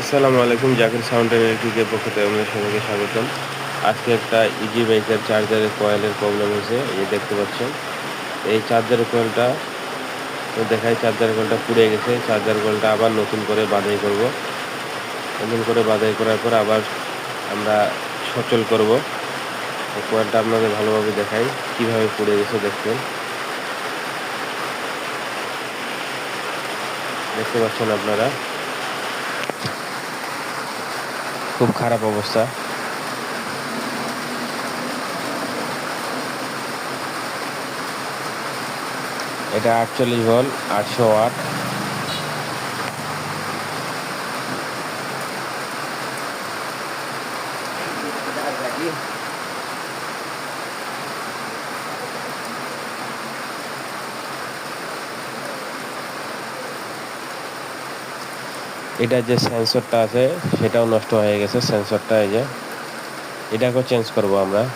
আসসালামু আলাইকুম, Zakir sound and ইলেকট্রিকের পক্ষ থেকে আপনাদের সবাইকে স্বাগতম। আজকে একটা ইজি বাইকের চার্জারের কয়েলের প্রবলেম হয়েছে, এই দেখতে পাচ্ছেন। এই চার্জারের কয়েলটা তো দেখাই চার্জার কয়েলটা পুড়ে গেছে। চার্জার কয়েলটা আবার নতুন করে বাধাই করব। নতুন করে বাধাই করার পর আবার আমরা সচল করব। কয়েলটা আপনাদের ভালোভাবে দেখাই, কীভাবে পুড়ে গেছে দেখবেন দেখতে পাচ্ছেন আপনারা। খুব খারাপ অবস্থা। এটা আটচল্লিশ ভোল্ট আটশো ওয়াট এটা যে সেন্সরটা আছে, সেটাও নষ্ট হয়ে গেছে সেন্সরটা এই যে। এটাকেও চেঞ্জ করব আমরা।